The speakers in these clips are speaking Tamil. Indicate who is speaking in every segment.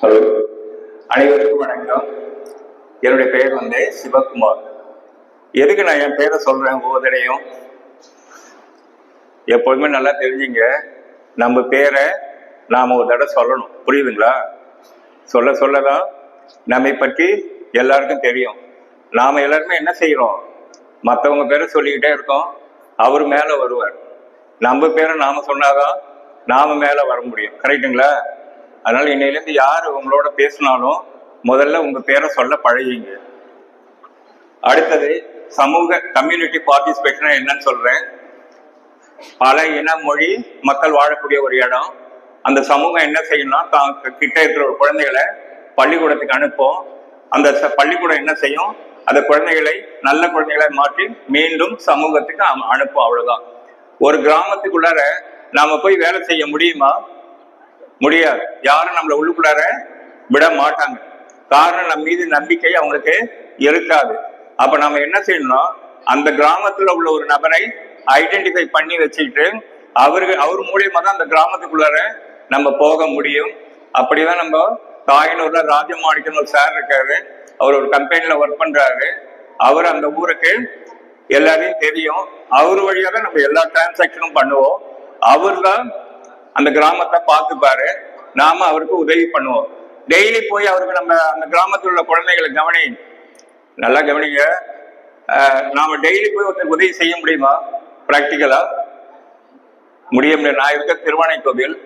Speaker 1: ஹலோ. அனைவருக்கும் வணக்கம். என்னுடைய பெயர் வந்து சிவகுமார். எதுக்கு நான் என் பேரை சொல்றேன் ஒவ்வொரு தடையும் எப்போதுமே நல்லா தெரிஞ்சுங்க. நம்ம பேரை நாம ஒரு தடவை சொல்லணும். புரியுதுங்களா? சொல்ல சொல்லதான் நம்மை பற்றி எல்லாருக்கும் தெரியும். நாம எல்லாருமே என்ன செய்யறோம் மற்றவங்க பேரை சொல்லிக்கிட்டே இருக்கோம். அவர் மேல வருவார். நம்ம பேரை நாம சொன்னாதான் நாம மேல வர முடியும். கரெக்டுங்களா அதனால இன்னையிலேருந்து யார் உங்களோட பேசினாலும் முதல்ல உங்க பேரை சொல்ல பழகிங்க. அடுத்தது சமூக கம்யூனிட்டி பார்ட்டிசிபேஷன் என்னன்னு சொல்றேன். பல இன மொழி மக்கள் வாழக்கூடிய ஒரு இடம். அந்த சமூகம் என்ன செய்யணும்னா தான் கிட்ட இருக்கிற ஒரு குழந்தைகளை பள்ளிக்கூடத்துக்கு அனுப்பும். அந்த ச- பள்ளிக்கூடம் என்ன செய்யும்? அந்த குழந்தைகளை நல்ல குழந்தைகளை மாற்றி மீண்டும் சமூகத்துக்கு அம்- அனுப்பும் அவ்வளவுதான். ஒரு கிராமத்துக்குள்ளார நாம போய் வேலை செய்ய முடியுமா? முடியாது. யாரும் நம்மளை உள்ளுக்குள்ளார விட மாட்டாங்க. காரணம் நம்ம மீது நம்பிக்கை அவங்களுக்கு இருக்காது. அப்ப நம்ம என்ன செய்யணும்னா அந்த கிராமத்துல உள்ள ஒரு நபரை ஐடென்டிஃபை பண்ணி வச்சுக்கிட்டு அவருக்கு அவர் மூலியமா தான் அந்த கிராமத்துக்குள்ளார நம்ம போக முடியும். அப்படிதான் நம்ம தாயனூர்ல ராஜமாணிக்கன் ஒரு சார் இருக்காரு. அவர் ஒரு கம்பெனில ஒர்க் பண்றாரு. அவர் அந்த ஊருக்கு எல்லாரையும் தெரியும். அவர் வழியாக தான் நம்ம எல்லா டிரான்சாக்ஷனும் பண்ணுவோம். அவர் தான் அந்த கிராமத்தை பார்த்துப்பாரு. நாம அவருக்கு உதவி பண்ணுவோம். டெய்லி போய் அவருக்கு நம்ம அந்த கிராமத்தில் உள்ள குழந்தைகளை கவனி. நல்லா கவனிங்க. நாம டெய்லி போய் ஒருத்தருக்கு உதவி செய்ய முடியுமா? பிராக்டிக்கலா முடிய முடியும் நான் இருக்க திருவானை கோவில்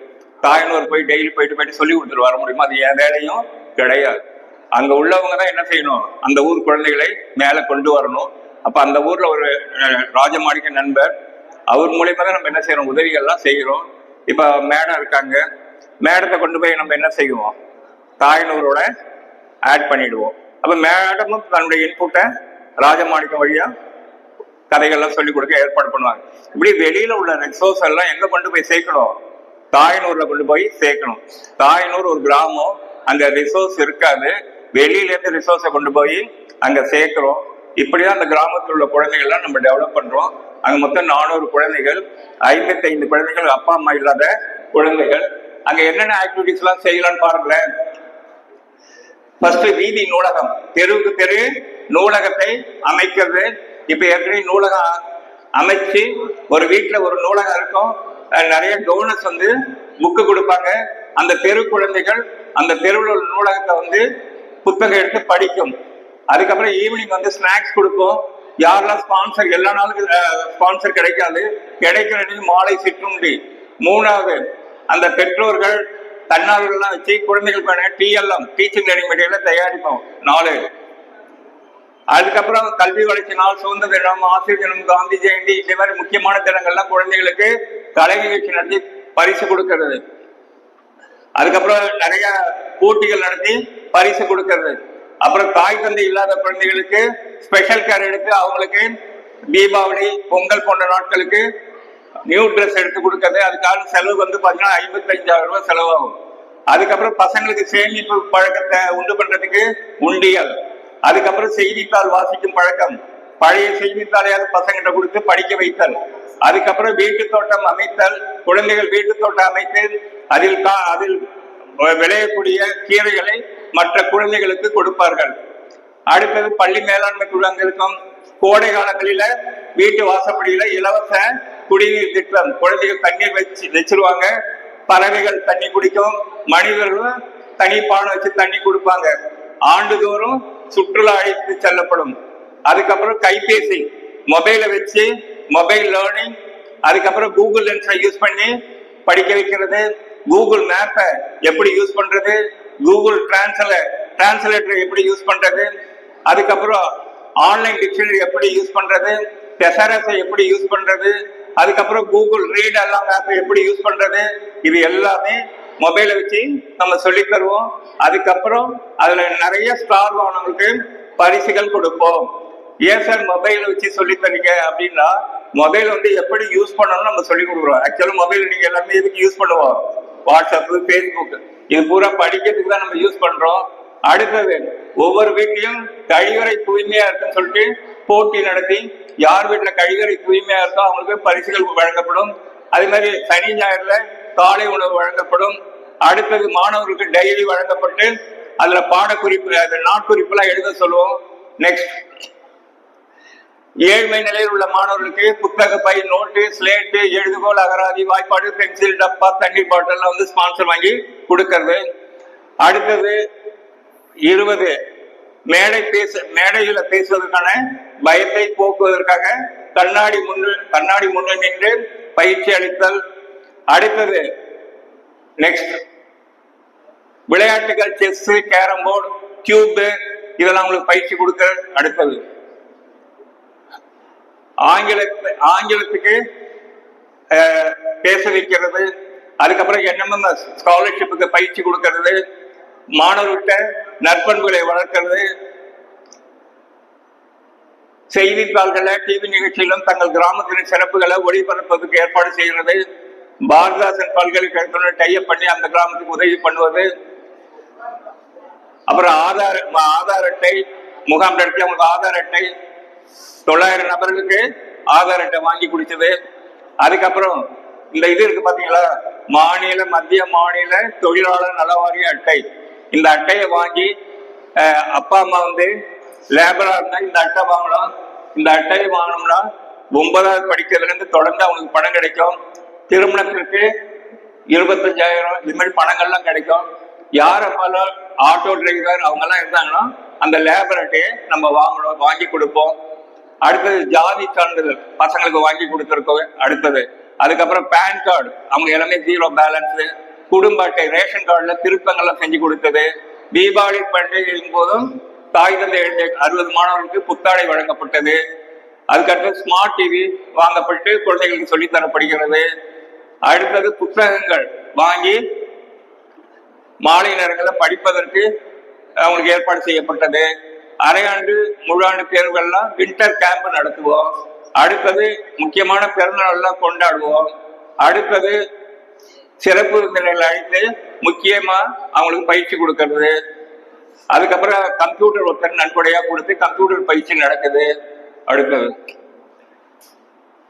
Speaker 1: தாயனூர் போய் டெய்லி போயிட்டு போயிட்டு சொல்லி கொடுத்துட்டு வர முடியுமா? அது என் வேலையும் கிடையாது. அங்க உள்ளவங்க தான் என்ன செய்யணும்? அந்த ஊர் குழந்தைகளை மேல கொண்டு வரணும். அப்ப அந்த ஊர்ல ஒரு ராஜமாணிக்க நண்பர் அவர் மூலியமா தான் நம்ம என்ன செய்யறோம்? உதவிகள்லாம் செய்கிறோம் இப்ப மேடம் இருக்காங்க. மேடத்தை கொண்டு போய் நம்ம என்ன செய்வோம்? தாயனூரோட ஆட் பண்ணிடுவோம். அப்ப மேடமும் தன்னுடைய இன்புட்டை ராஜமாணிக்கம் வழியா கதைகள்லாம் சொல்லி கொடுக்க ஏற்பாடு பண்ணுவாங்க. இப்படி வெளியில உள்ள ரிசோர்ஸ் எல்லாம் எங்க கொண்டு போய் சேர்க்கணும்? தாயனூர்ல கொண்டு போய் சேர்க்கணும். தாயனூர் ஒரு கிராமம். அங்க ரிசோர்ஸ் இருக்காது. வெளியில இருந்து ரிசோர்ஸை கொண்டு போய் அங்க சேர்க்கிறோம். இப்படிதான் அந்த கிராமத்தில் உள்ள குழந்தைகள்லாம் நம்ம டெவலப் பண்றோம். அங்க மொத்தம் நானூறு குழந்தைகள் ஐம்பத்தி ஐந்து குழந்தைகள் அப்பா அம்மா இல்லாத குழந்தைகள். அங்க என்னென்ன ஆக்டிவிட்டிஸ் எல்லாம் செய்யலாம்னு பாருங்களேன். ஃபர்ஸ்ட் வீதி நூலகம். தெருவுக்கு தெரு நூலகத்தை அமைக்கிறது. இப்ப ஏற்கனவே நூலகம் அமைச்சு ஒரு வீட்டுல ஒரு நூலகம் இருக்கும். நிறைய கவர்னர்ஸ் வந்து புக்கு கொடுப்பாங்க. அந்த தெரு குழந்தைகள் அந்த தெருவில் உள்ள நூலகத்தை வந்து புத்தகம் எடுத்து படிக்கும். அதுக்கப்புறம் ஈவினிங் வந்து ஸ்நாக்ஸ் கொடுப்போம். யாரெல்லாம் ஸ்பான்சர் எல்லா நாளும் ஸ்பான்சர் கிடைக்காது. கிடைக்கிற மாலை சிற்றுண்டி. மூணாவது அந்த பெற்றோர்கள் தன்னார்வலாம் வச்சு குழந்தைகளுக்கான டிஎல்எம் டீச்சிங் லேர்னிங் மெட்டீரியல் தயாரிப்போம். நாலு. அதுக்கப்புறம் கல்வி வளர்ச்சி நாள் சுதந்திர தினம் ஆசிரியர் தினம் காந்தி ஜெயந்தி இந்த மாதிரி முக்கியமான தினங்கள்லாம் குழந்தைகளுக்கு கலை நிகழ்ச்சி நடத்தி பரிசு கொடுக்கறது. அதுக்கப்புறம் நிறைய போட்டிகள் நடத்தி பரிசு கொடுக்கறது. அப்புறம் தாய் தந்தை இல்லாத குழந்தைகளுக்கு ஸ்பெஷல் கேர் எடுத்து அவங்களுக்கு தீபாவளி பொங்கல் போன்ற நாட்களுக்கு நியூ ட்ரெஸ் எடுத்து கொடுக்கறது. அதுக்கான செலவு வந்து பார்த்தீங்கன்னா ஐம்பத்தஞ்சாயிரம் ரூபாய் செலவாகும். அதுக்கப்புறம் பசங்களுக்கு சேமிப்பு பழக்கத்தை உண்டு பண்றதுக்கு உண்டியல். அதுக்கப்புறம் செய்தித்தாள் வாசிக்கும் பழக்கம். பழைய செய்தித்தாளையாவது பசங்கிட்ட கொடுத்து படிக்க வைத்தல். அதுக்கப்புறம் வீட்டு தோட்டம் அமைத்தல். குழந்தைகள் வீட்டு தோட்டம் அமைத்து அதில் கா- அதில் விளையக்கூடிய கீரைகளை மற்ற குழந்தைகளுக்கு கொடுப்பார்கள். அடுத்தது பள்ளி மேலாண்மை குழு கோடை காலங்களில வீட்டு வாசப்படியில இலவச குடிநீர் திட்டம். குழந்தைகள் தண்ணீர் வச்சு வச்சிருவாங்க. பறவைகள் தண்ணி குடிக்கும். மனிதர்களும் தனி பானை வச்சு தண்ணி கொடுப்பாங்க. ஆண்டுதோறும் சுற்றுலா அழைத்து செல்லப்படும். அதுக்கப்புறம் கைபேசி மொபைலை வச்சு மொபைல் லேர்னிங் அதுக்கப்புறம் கூகுள் லென்ஸை யூஸ் பண்ணி படிக்க வைக்கிறது. கூகுள் மேப்பை எப்படி யூஸ் பண்றது? கூகுள் டிரான்ஸ்லே டிரான்ஸ்லேட்டர் எப்படி யூஸ் பண்றது? அதுக்கப்புறம் ஆன்லைன் டிக்ஷனரி எப்படி யூஸ் பண்றது? டெசரஸை எப்படி யூஸ் பண்றது? அதுக்கப்புறம் கூகுள் ரீட் எல்லாம் எப்படி யூஸ் பண்றது? இது எல்லாமே மொபைலை வச்சு நம்ம சொல்லித் தருவோம். அதுக்கப்புறம் அதுல நிறைய ஸ்டார் வாங்கினவங்களுக்கு பரிசுகள் கொடுப்போம். ஏன் சார் மொபைலை வச்சு சொல்லி தரீங்க அப்படின்னா மொபைல் வந்து எப்படி யூஸ் பண்ணணும்னு நம்ம சொல்லி கொடுக்குறோம். ஆக்சுவலா மொபைல் நீங்க எல்லாமே எதுக்கு யூஸ் பண்ணுவோம்? வாட்ஸ்அப் ஃபேஸ்புக் இது பூரா படிக்கிறதுக்கு தான் நம்ம யூஸ் பண்றோம். அடுத்தது ஒவ்வொரு வீட்லயும் கழிவறை தூய்மையா இருக்குன்னு சொல்லிட்டு போட்டி நடத்தி யார் வீட்டுல கழிவறை தூய்மையா இருக்கோ அவங்களுக்கு பரிசுகள் வழங்கப்படும். அதே மாதிரி சனி ஞாயிறுல காலை உணவு வழங்கப்படும். அடுத்தது மாணவர்களுக்கு டைரி வழங்கப்பட்டு அதுல பாடக்குறிப்பு நாட்குறிப்பு எல்லாம் எழுத சொல்லுவோம். நெக்ஸ்ட் ஏழ்மை நிலையில் உள்ள மாணவர்களுக்கு புத்தக பை நோட்டு ஸ்லேட்டு எழுதுகோல் அகராதி வாய்ப்பாடு பென்சில் டப்பா தண்ணீர் பாட்டில் வந்து ஸ்பான்சர் வாங்கி கொடுக்கறது. அடுத்தது இருபது. மேடை பேச மேடையில பேசுவதற்கான பயத்தை போக்குவதற்காக கண்ணாடி முன்னு கண்ணாடி முன்னு நின்று பயிற்சி அளித்தல். அடுத்தது நெக்ஸ்ட் விளையாட்டுகள் செஸ் கேரம் போர்டு கியூப் இதெல்லாம் உங்களுக்கு பயிற்சி கொடுக்க அடுத்தது. ஆங்கிலத்தை ஆங்கிலத்துக்கு பேச வைக்கிறது அதுக்கப்புறம் என்னென்ன ஸ்காலர்ஷிப்புக்கு பயிற்சி கொடுக்கறது மாணவர்கிட்ட நற்பண்புகளை வளர்க்கிறது செய்தித்தாள்களை டிவி நிகழ்ச்சியிலும் தங்கள் கிராமத்தின் சிறப்புகளை ஒளிபரப்பதற்கு ஏற்பாடு செய்கிறது. பாரதாசன் பல்கலைக்கழகத்துடன் டைப் பண்ணி அந்த கிராமத்துக்கு உதவி பண்ணுவது. அப்புறம் ஆதார் ஆதார் அட்டை முகாம் நடத்தி அவங்களுக்கு ஆதார் அட்டை தொள்ளாயிரம் நபர்களுக்கு ஆதார் அட்டை வாங்கி கொடுத்தது. அதுக்கப்புறம் இந்த இது இருக்கு பாத்தீங்களா? மாநில மத்திய மாநில தொழிலாளர் நல வாரிய அட்டை. இந்த அட்டையை வாங்கி அஹ், அப்பா அம்மா வந்து லேபரா இருந்தா இந்த அட்டை வாங்கலாம். இந்த அட்டையை வாங்கணும்னா ஒன்பதாவது படிக்கிறதுல இருந்து தொடர்ந்து அவங்களுக்கு பணம் கிடைக்கும். திருமணத்திற்கு இருபத்தஞ்சாயிரம் இது மாதிரி பணங்கள்லாம் கிடைக்கும். யார் அப்பாலும் ஆட்டோ டிரைவர் அவங்க எல்லாம் இருந்தாங்கன்னா அந்த லேபர் அட்டையை நம்ம வாங்கணும் வாங்கி கொடுப்போம். அடுத்தது ஜாதி சான்றிதழ் பசங்களுக்கு வாங்கி கொடுத்துருக்கோம் அடுத்தது. அதுக்கப்புறம் பேன் கார்டு அவங்க எல்லாமே ஜீரோ பேலன்ஸு குடும்ப அட்டை ரேஷன் கார்டில் திருப்பங்கள்லாம் செஞ்சு கொடுத்தது. தீபாவளி பண்டிகையின் போதும் தாய் தந்தை எழுதிய அறுபது மாணவர்களுக்கு புத்தாடை வழங்கப்பட்டது. அதுக்கடுத்து ஸ்மார்ட் டிவி வாங்கப்பட்டு குழந்தைகளுக்கு சொல்லித்தரப்படுகிறது. அடுத்தது புத்தகங்கள் வாங்கி மாலை நேரங்களில் படிப்பதற்கு அவங்களுக்கு ஏற்பாடு செய்யப்பட்டது. அரையாண்டு முழாண்டு தேர்வுகள்லாம் வின்டர் கேம்ப் நடத்துவோம். அடுத்தது முக்கியமான பிறந்தநாள்லாம் கொண்டாடுவோம். அடுத்தது சிறப்பு விருந்தினர்கள் அழைத்து முக்கியமா அவங்களுக்கு பயிற்சி கொடுக்கறது. அதுக்கப்புறம் கம்ப்யூட்டர் ஒருத்தர் நன்கொடையா கொடுத்து கம்ப்யூட்டர் பயிற்சி நடக்குது. அடுத்தது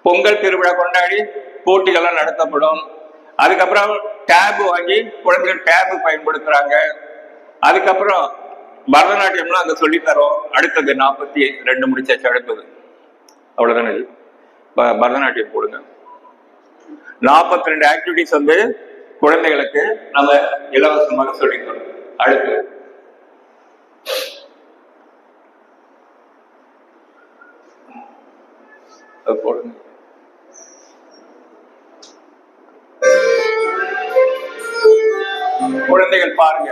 Speaker 1: பொங்கல் திருவிழா கொண்டாடி போட்டிகள்லாம் நடத்தப்படும். அதுக்கப்புறம் டேப் வாங்கி குழந்தைகள் டேப் பயன்படுத்துறாங்க. அதுக்கப்புறம் பரதநாட்டியம்லாம் அங்க சொல்லித் தரோம் அடுத்தது நாற்பத்தி ரெண்டு முடிச்சாச்சு அடுத்தது. அவ்வளவுதானே இது? பரதநாட்டியம் போடுங்க. நாற்பத்தி ரெண்டு ஆக்டிவிட்டிஸ் வந்து குழந்தைகளுக்கு நம்ம இலவசமாக சொல்லித் தரோம் அடுத்து போடுங்க. குழந்தைகள் பாருங்க.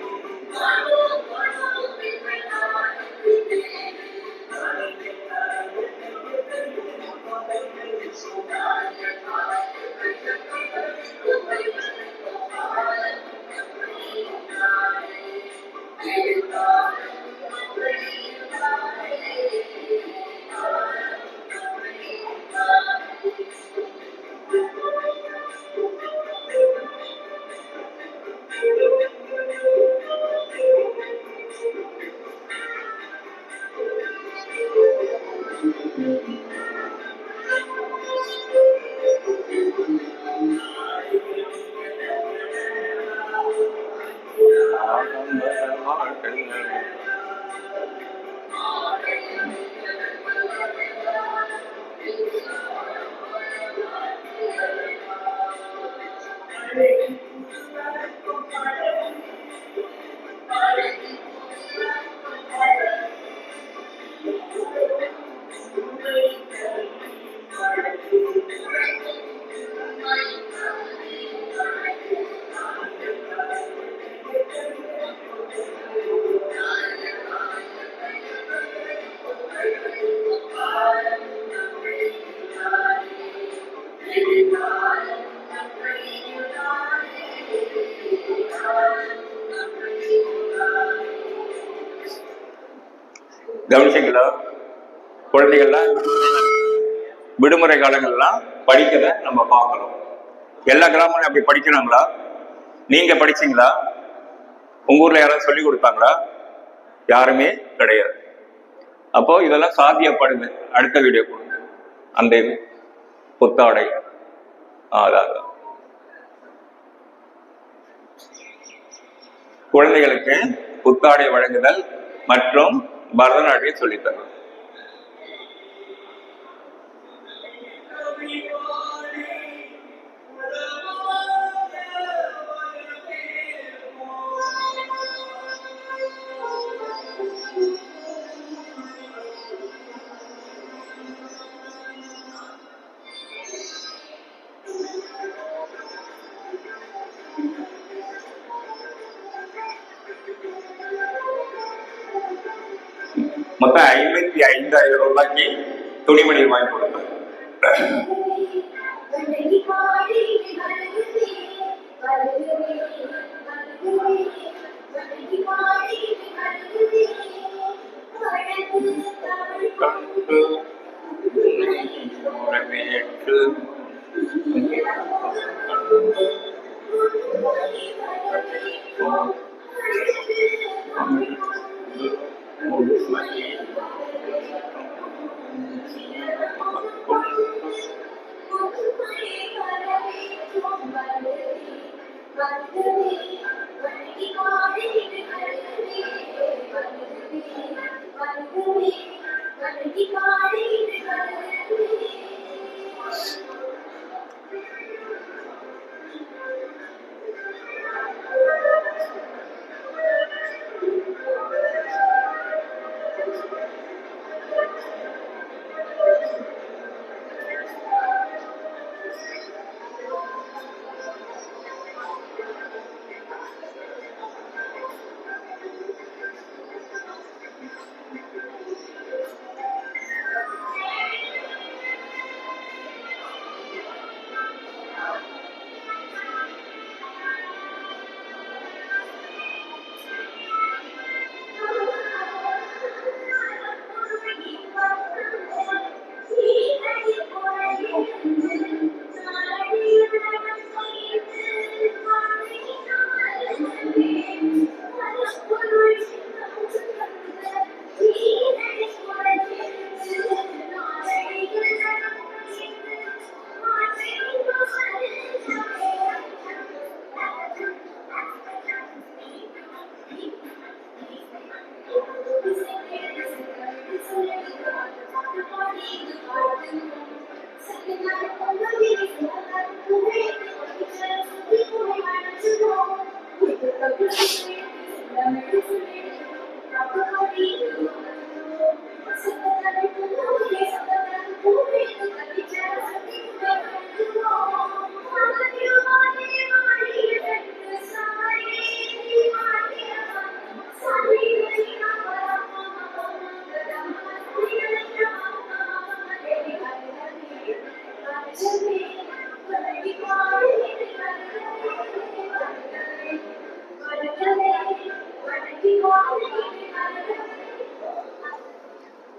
Speaker 2: ஆடம்பரமாக விடுமுறை காலங்கள்லாம் படிக்கிறத நம்ம பார்க்கணும். எல்லா கிராமங்களும் அப்படி படிக்கிறாங்களா? நீங்க படிச்சீங்களா? உங்க ஊர்ல யாராவது சொல்லி கொடுத்தாங்களா? யாருமே கிடையாது. அப்போ இதெல்லாம் சாத்தியப்படுது. அடுத்த வீடியோ கொடுங்க. அந்த இது புத்தாடை. ஆ, அதான் குழந்தைகளுக்கு புத்தாடை வழங்குதல் மற்றும் பரதநாட்டியம் சொல்லித்தரணும் மொத்தம் ஐம்பத்தி ஐந்தாயிரம் ரூபாய்க்கு துணிமணி வாங்கி கொடுத்தோம்.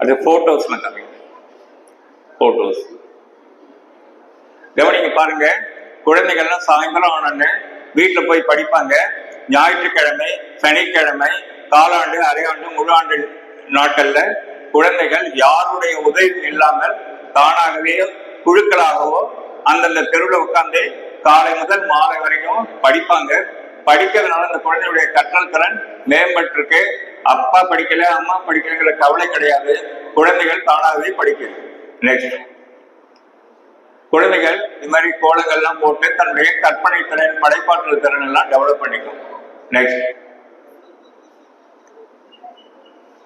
Speaker 2: அது போட்டோஸ்ல கம்மி போட்டோஸ் கவனிங்க பாருங்க. குழந்தைகள்லாம் சாயந்தரம் ஆனோன்னு வீட்டில் போய் படிப்பாங்க. ஞாயிற்றுக்கிழமை சனிக்கிழமை காலாண்டு அரையாண்டு முழு ஆண்டு நாட்கள்ல குழந்தைகள் யாருடைய உதவி இல்லாமல் தானாகவே குழுக்களாகவோ அந்தந்த தெருவில் உட்கார்ந்து காலை முதல் மாலை வரைக்கும் படிப்பாங்க. படிக்கிறதுனால அந்த குழந்தையுடைய கற்றல் திறன் மேம்பட்டிருக்கு. அப்பா படிக்கல அம்மா படிக்கலங்கிற கவலை கிடையாது. குழந்தைகள் தானாகவே படிக்குது நெக்ஸ்ட் குழந்தைகள் இது மாதிரி கோலங்கள்லாம் போட்டு தன்னுடைய கற்பனை திறன் படைப்பாற்றல் திறன் எல்லாம் டெவலப் பண்ணிக்கும். நெக்ஸ்ட்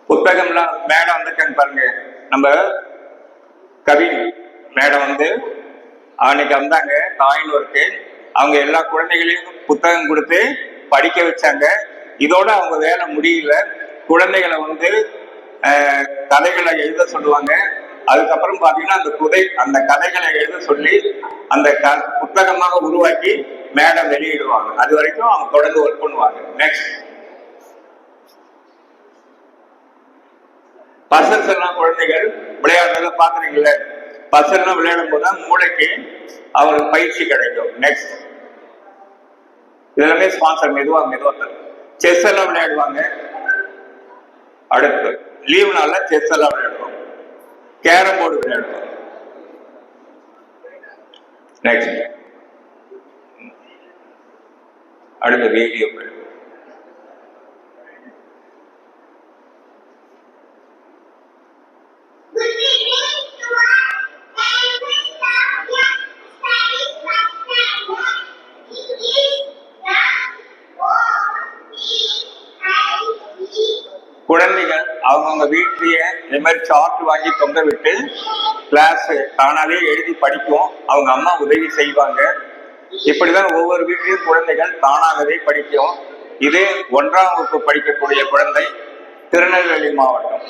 Speaker 2: புத்தகம்லாம் மேடம் வந்துட்டாங்க பாருங்க. நம்ம கவி மேடம் வந்து அன்னைக்கு வந்தாங்க ஒர்க்கு அவங்க எல்லா குழந்தைகளையும் புத்தகம் கொடுத்து படிக்க வச்சாங்க. இதோட அவங்க வேலை முடியல. குழந்தைகளை வந்து அஹ், கதைகளை எழுத சொல்லுவாங்க. அதுக்கப்புறம் பாத்தீங்கன்னா அந்த குதை அந்த கதைகளை எழுத சொல்லி அந்த க புத்தகமாக உருவாக்கி மேடம் வெளியிடுவாங்க. அது வரைக்கும் அவங்க தொடர்ந்து ஒர்க் பண்ணுவாங்க. நெக்ஸ்ட்
Speaker 1: பசல்ஸ் எல்லாம் குழந்தைகள் விளையாடுறத பாக்குறீங்கல்ல? பசல்லாம் விளையாடும் போது தான் மூளைக்கு அவங்களுக்கு பயிற்சி கிடைக்கும். நெக்ஸ்ட் இதெல்லாமே ஸ்பான்சர் மெதுவா மெதுவா செஸ் எல்லாம் விளையாடுவாங்க. அடுத்து லீவ் நாள்ல செஸ் எல்லாம் விளையாடுவோம். கேரம் போர்டு விளையாடுவோம். நெக்ஸ்ட் அடுத்து வீடியோ விளையாடுவோம். வீட்லயே மாதிரி சார்ட் வாங்கி தொங்க விட்டு கிளாஸ் தானாலே எழுதி படிக்கும் அவங்க அம்மா உதவி செய்வாங்க. இப்படிதான் ஒவ்வொரு வீட்லயும் குழந்தைகள் தானாகவே படிக்கும். இது ஒன்றாம் வகுப்பு படிக்கக்கூடிய குழந்தை திருநெல்வேலி மாவட்டம்.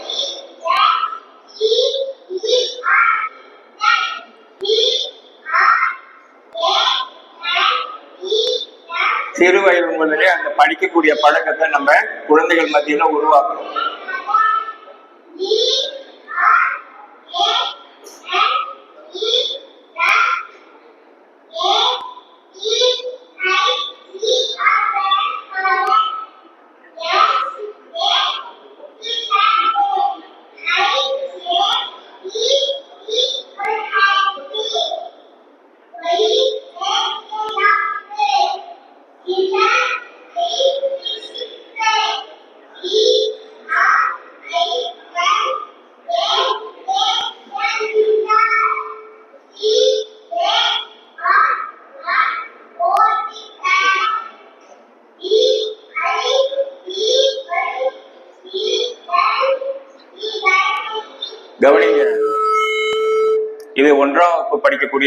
Speaker 1: சிறு வயது முதலே அந்த படிக்கக்கூடிய பழக்கத்தை நம்ம குழந்தைகள் மத்தியில உருவாக்கணும்.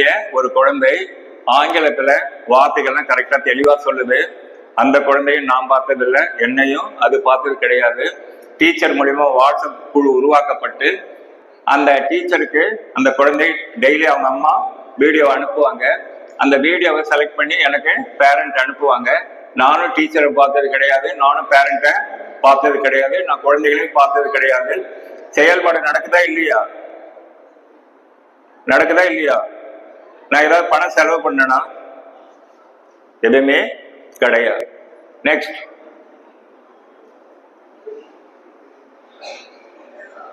Speaker 1: வகுப்பு ஒரு குழந்தை ஆங்கிலத்துல வார்த்தைகள்லாம் கரெக்டா தெளிவா சொல்லுது. அந்த குழந்தையும் நான் பார்த்ததில்ல என்னையும் அது பார்த்தது கிடையாது. டீச்சர் மூலியமா வாட்ஸ்அப் குழு உருவாக்கப்பட்டு அந்த டீச்சருக்கு அந்த குழந்தை டெய்லி அவங்க அம்மா வீடியோ அனுப்புவாங்க. அந்த வீடியோவை செலக்ட் பண்ணி எனக்கு பேரண்ட் அனுப்புவாங்க. நானும் டீச்சரை பார்த்தது கிடையாது நானும் பேரண்ட்டை பார்த்தது கிடையாது நான் குழந்தைகளையும் பார்த்தது கிடையாது. செயல்பாடு நடக்குதா இல்லையா? நடக்குதா இல்லையா? நான் ஏதாவது பணம் செலவு பண்ணனா? எதுவுமே கிடையாது. நெக்ஸ்ட்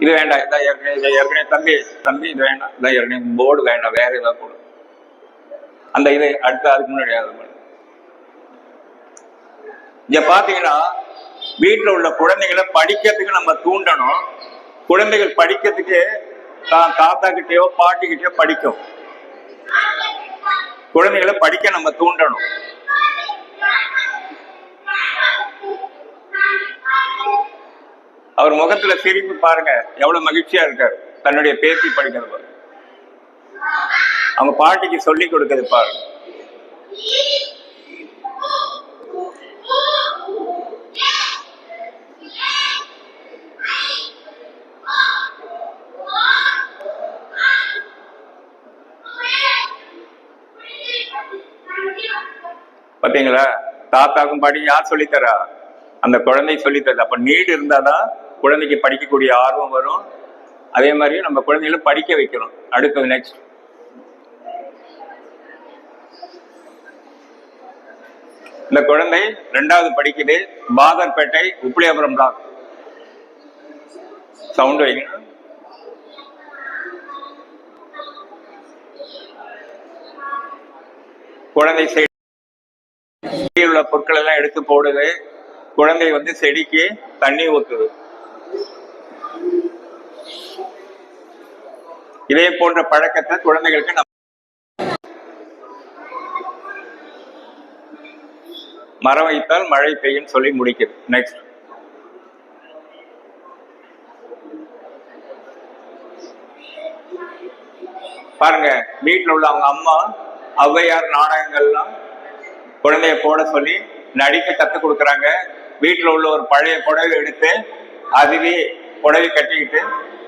Speaker 1: இது வேண்டாம் இதான் ஏற்கனவே இதை ஏற்கனவே தம்பி தம்பி இது வேண்டாம் இதான் ஏற்கனவே போர்டு வேண்டாம் வேற ஏதாவது போடும் அந்த இது அடுத்த அதுக்கு முன்னாடி இங்க பாத்தீங்கன்னா வீட்டில் உள்ள குழந்தைகளை படிக்கிறதுக்கு நம்ம தூண்டணும். குழந்தைகள் படிக்கிறதுக்கு தான் தாத்தா கிட்டேயோ பாட்டி கிட்டயோ படிக்கும். குழந்தைகளை படிக்க நம்ம தூண்டணும். அவர் முகத்துல சிரிப்பு பாருங்க எவ்வளவு மகிழ்ச்சியா இருக்காரு. தன்னுடைய பேத்தி படிக்கிறது பாருங்க. அவங்க பாட்டிக்கு சொல்லி கொடுக்கிறது பாருங்க. பார்த்தீங்களா தாத்தாக்கும் பாட்டி யார் சொல்லித்தரா? அந்த குழந்தை சொல்லித்தருது. அப்ப நீடு இருந்தாதான் குழந்தைக்கு படிக்கக்கூடிய ஆர்வம் வரும். அதே மாதிரி நம்ம குழந்தைகளை படிக்க வைக்கணும். அடுத்தது நெக்ஸ்ட் இந்த குழந்தை ரெண்டாவது படிக்குது. பாதர்பேட்டை உப்பிலியாபுரம் பிளாக் சவுண்ட் வைங்க. குழந்தை செடியில் உள்ள பொருட்கள் எல்லாம் எடுத்து போடுது. குழந்தை வந்து செடிக்கு தண்ணி ஊத்துது. இதே போன்ற பழக்கத்தை குழந்தைகளுக்கு நம்ம மரம் வைத்தால் மழை பெய்யும் சொல்லி முடிக்குது. நெக்ஸ்ட் பாருங்க வீட்டில் உள்ள அவங்க அம்மா ஔவையார் நாடகங்கள்லாம் குழந்தைய போட சொல்லி நடிக்க கத்து கொடுக்குறாங்க. வீட்டில் உள்ள ஒரு பழைய புடவை எடுத்து அதுவே புடவை கட்டிக்கிட்டு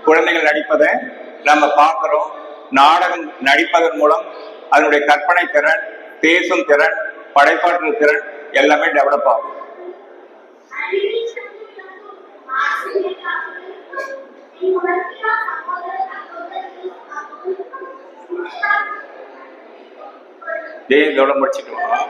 Speaker 1: குழந்தைகள் நடிப்பதை நம்ம பார்க்குறோம். நாடகம் நடிப்பதன் மூலம் அதனுடைய கற்பனை திறன் பேசும் திறன் படைப்பாற்றல் திறன் எல்லாமே டெவலப் ஆகும். டேய் இதோட முடிச்சுக்கலாம்.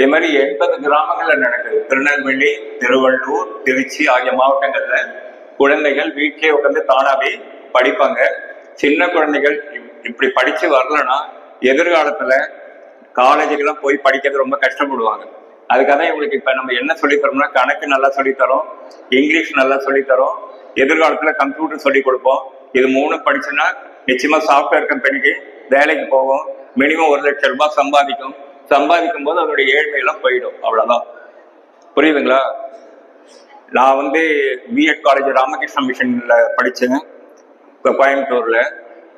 Speaker 1: இது மாதிரி எண்பது கிராமங்கள்ல நடக்குது. திருநெல்வேலி திருவள்ளூர் திருச்சி ஆகிய மாவட்டங்கள்ல குழந்தைகள் வீட்டிலே உட்காந்து தானாவே படிப்பாங்க. சின்ன குழந்தைகள் இப்- இப்படி படிச்சு வரலன்னா எதிர்காலத்துல காலேஜுக்கெல்லாம் போய் படிக்கிறது ரொம்ப கஷ்டப்படுவாங்க. அதுக்காக இவங்களுக்கு இப்ப நம்ம என்ன சொல்லித்தரோம்னா கணக்கு நல்லா சொல்லித் தரோம் இங்கிலீஷ் நல்லா சொல்லித் தரோம் எதிர்காலத்துல கம்ப்யூட்டர் சொல்லி கொடுப்போம். இது மூணு படிச்சுன்னா நிச்சயமா சாஃப்ட்வேர் கம்பெனிக்கு வேலைக்கு போகும் மினிமம் ஒரு லட்சம் ரூபாய் சம்பாதிக்கும். சம்பாதிக்கும் போது அதோட ஏழ்மையெல்லாம் போயிடும். அவ்வளவுதான். புரியுதுங்களா? நான் வந்து பிஎட் காலேஜ் ராமகிருஷ்ண மிஷன்ல படித்தேன் இப்போ கோயம்புத்தூர்ல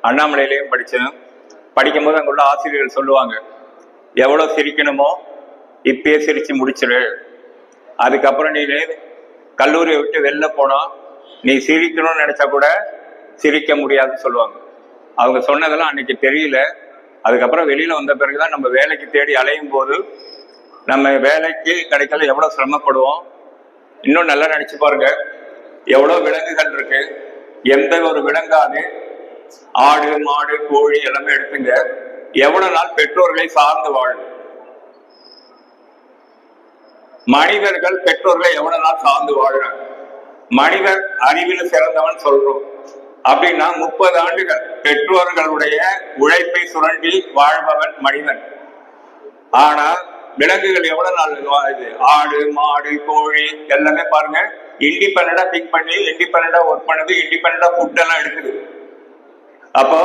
Speaker 1: அண்ணாமலையிலையும் படித்தேன் படிக்கும்போது அங்கே உள்ள ஆசிரியர்கள் சொல்லுவாங்க எவ்வளோ சிரிக்கணுமோ இப்பயே சிரித்து முடிச்சிரு. அதுக்கப்புறம் நீ கல்லூரியை விட்டு வெளில போனால் நீ சிரிக்கணும்னு நினச்சா கூட சிரிக்க முடியாதுன்னு சொல்லுவாங்க. அவங்க சொன்னதெல்லாம் அன்னைக்கு தெரியல. அதுக்கப்புறம் வெளியில வந்த பிறகுதான் நம்ம வேலைக்கு தேடி அலையும் போது நம்ம வேலைக்கு கிடைக்கல எவ்வளவு சிரமப்படுவோம். இன்னும் நல்லா நினைச்சு பாருங்க. எவ்வளவு விலங்குகள் இருக்கு. எந்த ஒரு விலங்காது. ஆடு மாடு கோழி எல்லாமே எடுத்துங்க. எவ்வளவு நாள் பெற்றோர்களை சார்ந்து வாழும். மனிதர்கள் பெற்றோர்களை எவ்வளவு நாள் சார்ந்து வாழ்றாங்க. மனிதர் அறிவில் சிறந்தவன் சொல்றோம். அப்படின்னா முப்பது ஆண்டுகள் பெற்றோர்களுடைய உழைப்பை சுரண்டி வாழ்பவன் மனிதன். ஆனால் விலங்குகள் எவ்வளவு நாள் இது ஆடு மாடு கோழி எல்லாமே பாருங்க. இண்டிபெண்டா திங்க் பண்ணி இண்டிபெண்டா ஒர்க் பண்ணுது இண்டிபெண்டா ஃபுட் எல்லாம் எடுக்குது. அப்போ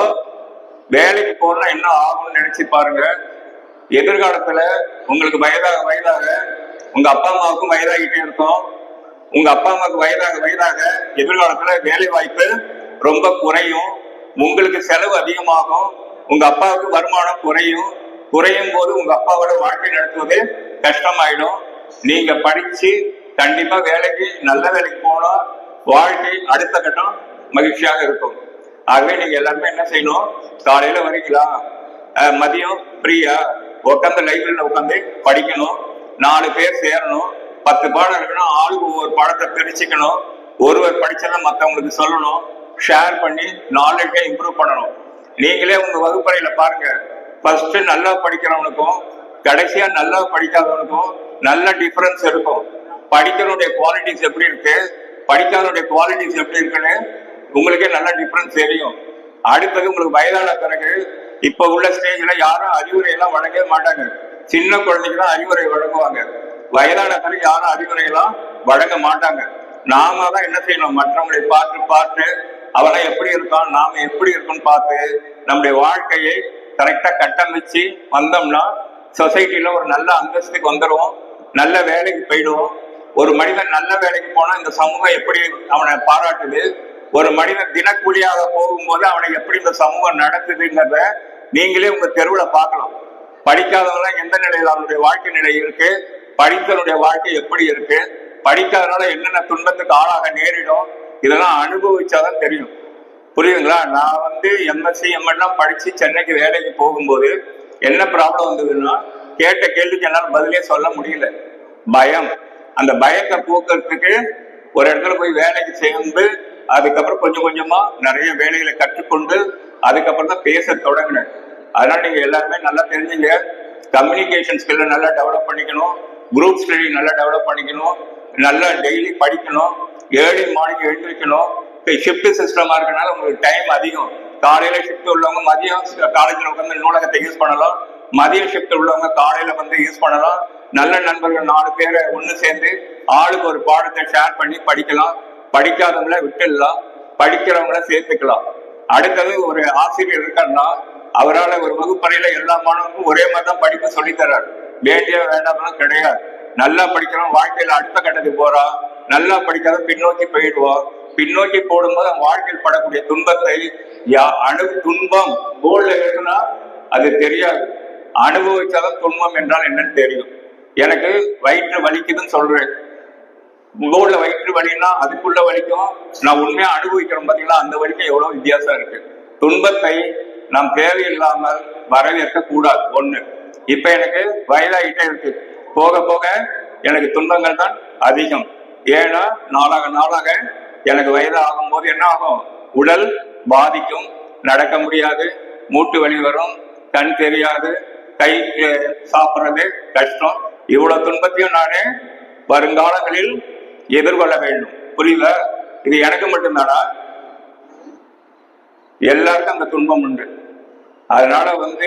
Speaker 1: வேலைக்கு போனா என்ன ஆகும்னு நினைச்சு பாருங்க. எதிர்காலத்துல உங்களுக்கு வயதாக வயதாக உங்க அப்பா அம்மாவுக்கும் வயதாகிட்டே இருக்கும். உங்க அப்பா அம்மாவுக்கு வயதாக வயதாக எதிர்காலத்துல வேலை வாய்ப்பு ரொம்ப குறையும். உங்களுக்கு செலவு அதிகமாகும். உங்க அப்பாவுக்கு வருமானம் குறையும். குறையும் போது உங்க அப்பாவோட வாழ்க்கை நடத்துவது கஷ்டமாயிடும். நீங்க படிச்சு கண்டிப்பா வேலைக்கு நல்ல வேலைக்கு போனா வாழ்க்கை அடுத்த கட்டம் மகிழ்ச்சியாக இருக்கும். ஆகவே நீங்க எல்லாருமே என்ன செய்யணும்? காலையில வரீங்களா மதியம் ஃப்ரீயா? உட்காந்து லைப்ரரியில உட்காந்து படிக்கணும். நாலு பேர் சேரணும். பத்து பாடம் இருக்கணும் ஆளுக்கு ஒவ்வொரு பாடத்தை பிரிச்சுக்கணும். ஒருவர் படிச்சதை மத்தவங்களுக்கு சொல்லணும். ஷேர் பண்ணி நாலேஜை இம்ப்ரூவ் பண்ணணும். நீங்களே உங்கள் வகுப்பறையில் பாருங்க. ஃபஸ்ட்டு நல்லா படிக்கிறவனுக்கும் கடைசியாக நல்லா படிக்காதவனுக்கும் நல்ல டிஃப்ரென்ஸ் இருக்கும். படிக்கிறவனுடைய குவாலிட்டிஸ் எப்படி இருக்கு? படிக்காதவனுடைய குவாலிட்டிஸ் எப்படி இருக்குன்னு உங்களுக்கே நல்ல டிஃப்ரென்ஸ் தெரியும். அடுத்தது உங்களுக்கு வயதான பிறகு இப்போ உள்ள ஸ்டேஜில் யாரும் அறிவுரை எல்லாம் வழங்கவே மாட்டாங்க. சின்ன குழந்தைக்கு தான் அறிவுரை வழங்குவாங்க. வயதான பிறகு யாரும் அறிவுரை எல்லாம் வழங்க மாட்டாங்க. நாம தான் என்ன செய்யணும்? மற்றவங்களை பார்த்து பார்த்து அவனை எப்படி இருக்கான் நாம எப்படி இருக்கோம்னு பார்த்து நம்முடைய வாழ்க்கையை கரெக்டா கட்டமைச்சு வந்தோம்னா சொசைட்டில ஒரு நல்ல அந்தஸ்துக்கு வந்துடுவோம் நல்ல வேலைக்கு போயிடுவோம். ஒரு மனிதன் நல்ல வேலைக்கு போனா இந்த சமூகம் எப்படி அவனை பாராட்டுது? ஒரு மனிதன் தினக்கூலியாக போகும்போது அவனை எப்படி இந்த சமூகம் நடத்துதுங்கிறத நீங்களே உங்க தெருவில் பார்க்கலாம். படிக்காதவங்களாம் எந்த நிலையில் அவனுடைய வாழ்க்கை நிலை இருக்கு? படித்தவனுடைய வாழ்க்கை எப்படி இருக்கு? படிக்காதனால என்னென்ன துன்பத்துக்கு ஆளாக நேரிடும்? இதெல்லாம் அனுபவிச்சாதான் தெரியும். புரியுதுங்களா? நான் வந்து எம்எஸ்சி எம்எல்லாம் படிச்சு சென்னைக்கு வேலைக்கு போகும்போது என்ன ப்ராப்ளம் வந்ததுன்னா கேட்ட கேள்விக்கு என்னால் பதிலே சொல்ல முடியல. பயம். அந்த பயத்தை போக்குறதுக்கு ஒரு இடத்துல போய் வேலைக்கு சேர்ந்து அதுக்கப்புறம் கொஞ்சம் கொஞ்சமா நிறைய வேலைகளை கற்றுக்கொண்டு அதுக்கப்புறம் தான் பேச தொடங்கினேன். அதனால நீங்க எல்லாருமே நல்லா தெரிஞ்சுங்க. கம்யூனிகேஷன் ஸ்கில்ல நல்லா டெவலப் பண்ணிக்கணும். குரூப் ஸ்டடி நல்லா டெவலப் பண்ணிக்கணும். நல்லா டெய்லி படிக்கணும். ஏர்லி மார்னிங் எழுந்திருக்கணும். ஷிஃப்ட் சிஸ்டமா இருக்கனால உங்களுக்கு டைம் அதிகம். காலையில ஷிஃப்ட் உள்ளவங்க மதியம் காலேஜில் உட்காந்து நூலகத்தை யூஸ் பண்ணலாம். மதிய ஷிஃப்ட் உள்ளவங்க காலையில வந்து யூஸ் பண்ணலாம். நல்ல நண்பர்கள் நாலு பேரை ஒன்று சேர்ந்து ஆளுக்கு ஒரு பாடத்தை ஷேர் பண்ணி படிக்கலாம். படிக்காதவங்கள விட்டுடலாம். படிக்கிறவங்கள சேர்த்துக்கலாம். அடுத்தது ஒரு ஆசிரியர் இருக்காருன்னா அவரால் ஒரு வகுப்பறையில எல்லா மாணவருக்கும் ஒரே மாதிரி தான் படிப்பு சொல்லித் தர்றாரு. வேண்டிய வேண்டாம்லாம் கிடையாது. நல்லா படிக்கிறோம் வாழ்க்கையில அடுத்த கட்டத்துக்கு போறோம் நல்லா படிக்காத பின்னோக்கி போயிடுவோம் பின்னோக்கி போடும்போது அவன் வாழ்க்கையில் படக்கூடிய துன்பத்தை யா அணு துன்பம். போர்டுல எழுதுனா அது தெரியாது. அனுபவிச்சாதான் துன்பம் என்றால் என்னன்னு தெரியும். எனக்கு வயிற்று வலிக்குதுன்னு சொல்றேன். போர்டுல வயிற்று வலின்னா அதுக்குள்ள வலிக்கும். நான் உண்மையா அனுபவிக்கிறோம் பாத்தீங்களா? அந்த வலிக்கும் எவ்வளவு வித்தியாசம் இருக்கு. துன்பத்தை நாம் தேவையில்லாமல் வரவேற்க கூடாது ஒண்ணு. இப்ப எனக்கு வயதாகிட்டே இருக்கு. போக போக எனக்கு துன்பங்கள் தான் அதிகம். ஏன்னா நாளாக நாளாக எனக்கு வயது ஆகும் போது என்ன ஆகும்? உடல் பாதிக்கும். நடக்க முடியாது. மூட்டு வலி வரும். கண் தெரியாது. கை சாப்பிட்றது கஷ்டம். இவ்வளவு துன்பத்தையும் நானே வருங்காலங்களில் எதிர்கொள்ள வேண்டும். புரியல இது எனக்கு மட்டும்தானா? எல்லாருக்கும் அந்த துன்பம் உண்டு. அதனால வந்து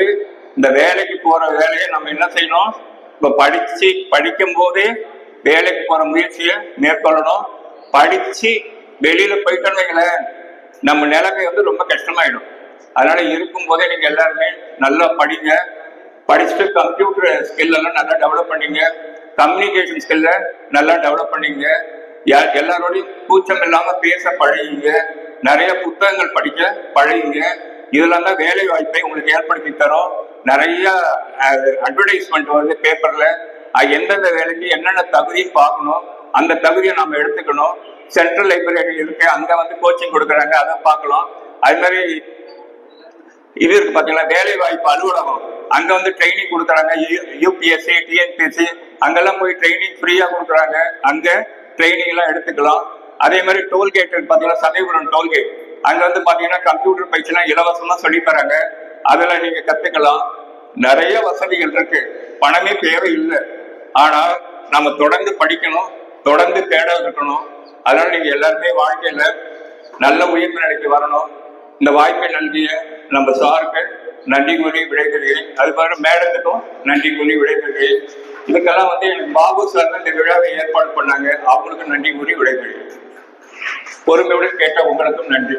Speaker 1: இந்த வேலைக்கு போற வேலையை நம்ம என்ன செய்யணும்? இப்போ படிச்சு படிக்கும் போதே வேலைக்கு போற முயற்சியை மேற்கொள்ளணும். படிச்சு வெளியில போயிட்டோம்னு வைங்களேன் நம்ம நிலைமை வந்து ரொம்ப கஷ்டமாயிடும். அதனால இருக்கும் போதே நீங்க எல்லாருமே நல்லா படிங்க. படிச்சுட்டு கம்ப்யூட்டர் ஸ்கில் எல்லாம் நல்லா டெவலப் பண்ணீங்க. கம்யூனிகேஷன் ஸ்கில்ல நல்லா டெவலப் பண்ணீங்க. எல்லாரோடையும் கூச்சம் இல்லாம பேச பழகிங்க. நிறைய புத்தகங்கள் படிக்க பழகிங்க. இதெல்லாம் தான் வேலை வாய்ப்பை உங்களுக்கு ஏற்படுத்தி தரும். நிறைய அட்வர்டைஸ்மெண்ட் வருது பேப்பர்ல எந்தெந்த வேலைக்கு என்னென்ன தகுதி பார்க்கணும் அந்த தகுதியை நம்ம எடுத்துக்கணும். சென்ட்ரல் லைப்ரரி இருக்கு அங்க வந்து கோச்சிங் கொடுக்குறாங்க அதை பார்க்கலாம். அது மாதிரி இது இருக்கு பாத்தீங்களா வேலை வாய்ப்பு அலுவலகம். அங்க வந்து ட்ரைனிங் கொடுக்குறாங்க யூபிஎஸ்சி டிஎன்பிஎஸ்சி அங்கெல்லாம் போய் ட்ரைனிங் ஃப்ரீயா கொடுக்குறாங்க. அங்க ட்ரைனிங் எல்லாம் எடுத்துக்கலாம். அதே மாதிரி டோல்கேட் பாத்தீங்கன்னா சமயபுரம் டோல்கேட் அங்க வந்து பாத்தீங்கன்னா கம்ப்யூட்டர் பயிற்சிலாம் இலவசமா சொல்லி தராங்க. அதுல நீங்க கத்துக்கலாம். நிறைய வசதிகள் இருக்கு. பணமே தேவை இல்லை. ஆனா நம்ம தொடர்ந்து படிக்கணும் தொடர்ந்து தேட இருக்கணும் அதனால நீங்க எல்லாருமே வாழ்க்கையில நல்ல உயர்ந்த நிலைக்கு வரணும். இந்த வாய்ப்பை நல்கிய நம்ம சாருக்கு நன்றி கூறி விடைபெறுகிறேன். அது மாதிரி மேடத்துக்கும் நன்றி கூறி விடைபெறுகிறேன். இதுக்கெல்லாம் வந்து எனக்கு பாபு சார் இந்த விழாவை ஏற்பாடு பண்ணாங்க. அவங்களுக்கும் நன்றி கூறி விடைபெறுகிறேன். பொறுமையுடன் கேட்ட உங்களுக்கும் நன்றி.